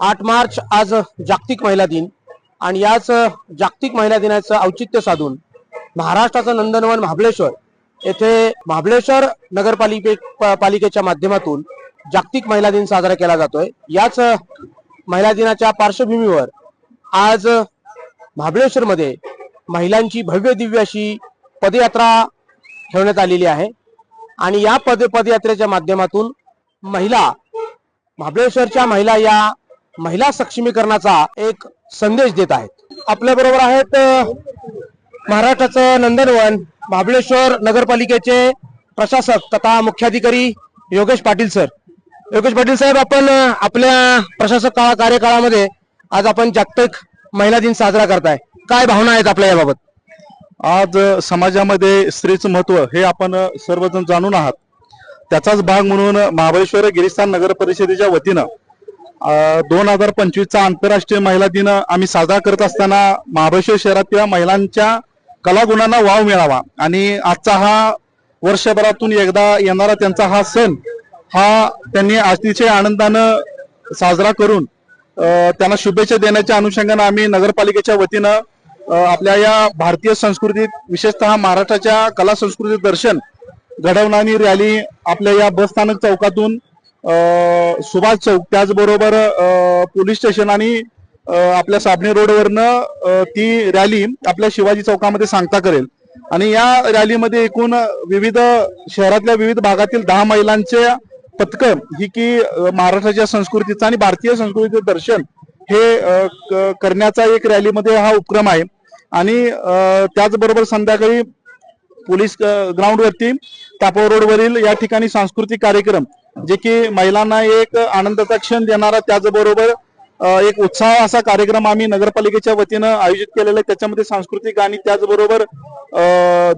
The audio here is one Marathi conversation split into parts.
आठ मार्च आज जागतिक महिला दिन आणि याच जागतिक महिला दिनाचं औचित्य साधून महाराष्ट्राचं नंदनवन महाबळेश्वर येथे महाबळेश्वर नगरपालिके प- पालिकेच्या माध्यमातून जागतिक महिला दिन साजरा केला जातोय. याच महिला दिनाच्या पार्श्वभूमीवर आज महाबळेश्वरमध्ये महिलांची भव्य दिव्य अशी पदयात्रा ठेवण्यात आलेली आहे. आणि या पद पदयात्रेच्या माध्यमातून महिला महाबळेश्वरच्या महिला या महिला सक्षमीकरणाचा एक संदेश देत आहेत. आपल्या बरोबर आहेत महाराष्ट्राचं नंदनवन महाबळेश्वर नगरपालिकेचे प्रशासक तथा मुख्याधिकारी योगेश पाटील सर. योगेश पाटील साहेब आपण आपल्या प्रशासक काळा कार्यकाळामध्ये आज आपण जागतिक महिला दिन साजरा करताय. काय भावना आहेत आपल्या याबाबत? आज समाजामध्ये स्त्रीचं महत्त्व हे आपण सर्वजण जाणून आहात. त्याचाच भाग म्हणून महाबळेश्वर गिरिस्थान नगर परिषदेच्या वतीनं दोन हजार पंचवीसचा आंतरराष्ट्रीय महिला दिन आम्ही साजरा करत असताना महाबळेश्वर शहरातल्या महिलांच्या कलागुणांना वाव मिळावा. आणि आजचा हा वर्षभरातून एकदा येणारा त्यांचा हा सण हा त्यांनी अतिशय आनंदानं साजरा करून त्यांना शुभेच्छा देण्याच्या अनुषंगानं आम्ही नगरपालिकेच्या वतीनं आपल्या या भारतीय संस्कृतीत विशेषतः महाराष्ट्राच्या कला संस्कृती दर्शन घडवणारी रॅली आपल्या या बस स्थानक चौकातून सुभाष चौक. त्याचबरोबर पोलीस स्टेशन आणि आपल्या साबणे रोडवरनं ती रॅली आपल्या शिवाजी चौकामध्ये सांगता करेल. आणि या रॅलीमध्ये एकूण विविध शहरातल्या विविध भागातील दहा महिलांचे पथकं ही की महाराष्ट्राच्या संस्कृतीचं आणि भारतीय संस्कृतीचं दर्शन हे क- करण्याचा एक रॅलीमध्ये हा उपक्रम आहे. आणि त्याचबरोबर संध्याकाळी पोलीस ग्राउंडवरती वरती रोडवरील या ठिकाणी सांस्कृतिक कार्यक्रम जे की महिलांना एक आनंदाचा क्षण देणारा त्याचबरोबर एक उत्साह असा कार्यक्रम आम्ही नगरपालिकेच्या वतीनं आयोजित केलेला आहे. त्याच्यामध्ये सांस्कृतिक गाणी त्याचबरोबर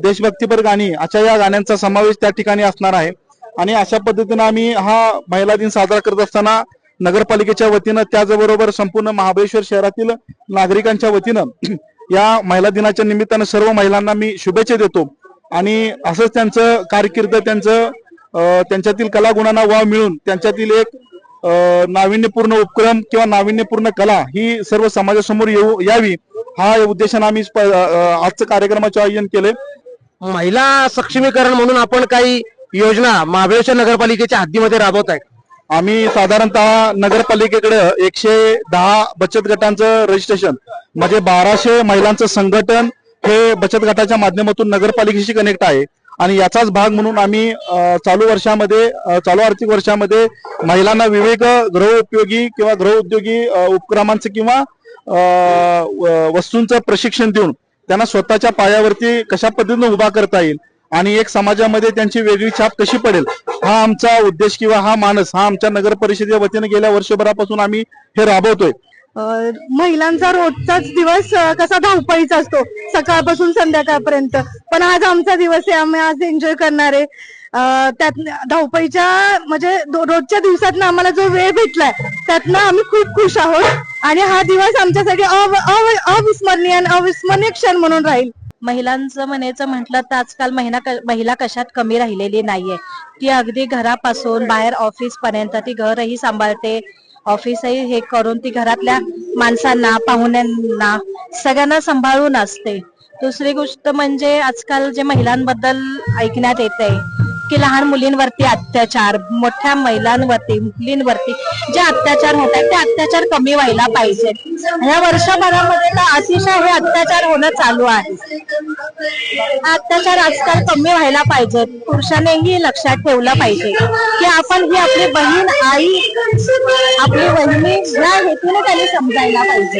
देशभक्तीपर गाणी अशा या गाण्यांचा समावेश त्या ठिकाणी असणार आहे. आणि अशा पद्धतीनं आम्ही हा महिला दिन साजरा करत असताना नगरपालिकेच्या वतीनं त्याचबरोबर संपूर्ण महाबळेश्वर शहरातील नागरिकांच्या वतीनं या महिला दिनाच्या निमित्तानं सर्व महिलांना मी शुभेच्छा देतो. आणि असंच त्यांचं कारकीर्द त्यांचं त्यांच्यातील कलागुणांना वाव मिळून त्यांच्यातील एक नाविन्यपूर्ण उपक्रम किंवा नाविन्यपूर्ण कला ही सर्व समाजासमोर येऊ यावी हा उद्देशाने आम्ही आजचं कार्यक्रमाचे आयोजन केले महिला सक्षमीकरण म्हणून आपण काही योजना महाबळेश्वर नगरपालिकेच्या हद्दीमध्ये राबवत आहे. आम्ही साधारणतः नगरपालिकेकडे एकशे दहा बचत गटांचं रजिस्ट्रेशन म्हणजे बाराशे महिलांचं संघटन हे बचत गटाच्या माध्यमातून नगरपालिकेशी कनेक्ट आहे. आणि याचाच भाग म्हणून आम्ही चालू वर्षामध्ये चालू आर्थिक वर्षामध्ये महिलांना विविध गृहउपयोगी किंवा गृहउद्योगी उपक्रमांचं किंवा वस्तूंचं प्रशिक्षण देऊन त्यांना स्वतःच्या पायावरती कशा पद्धतीनं उभा करता येईल आणि एक समाजामध्ये त्यांची वेगळी छाप कशी पडेल हा आमचा उद्देश किंवा हा मानस हा आमच्या नगर परिषदेच्या वतीने गेल्या वर्षभरापासून आम्ही हे राबवतोय. महिलांचा रोजचाच दिवस कसा धावपळीचा असतो सकाळपासून संध्याकाळपर्यंत. पण आज आमचा दिवस आहे आम्ही आज एन्जॉय करणार आहे. त्यात धावपळीच्या म्हणजे रोजच्या दिवसातनं आम्हाला जो वेळ भेटलाय त्यातनं आम्ही खूप खुश आहोत. आणि हा दिवस आमच्यासाठी अविस्मरणीय आणि अविस्मरणीय क्षण म्हणून राहील. महिलांचं म्हणायचं म्हटलं तर आजकाल महिला महिला कशात कमी राहिलेली नाहीये. ती अगदी घरापासून बाहेर ऑफिस पर्यंत ती घरही सांभाळते. ऑफिसही हे करून ती घरातल्या माणसांना पाहुण्यांना सगळ्यांना सांभाळून असते. दुसरी गोष्ट म्हणजे आजकाल जे महिलांबद्दल ऐकण्यात येते की लहान मुलींवरती अत्याचार मोठ्या महिलांवरती मुलींवरती जे अत्याचार होत आहेत ते अत्याचार कमी व्हायला पाहिजे ह्या वर्षभरामध्ये तर अतिशय हे अत्याचार होणं चालू आहे. अत्याचार आजकाल कमी व्हायला पाहिजे पुरुषांनीही लक्षात ठेवलं पाहिजे की आपण ही आपली बहीण आई आपली बहिणी या हेतूने त्यांनी समजायला पाहिजे.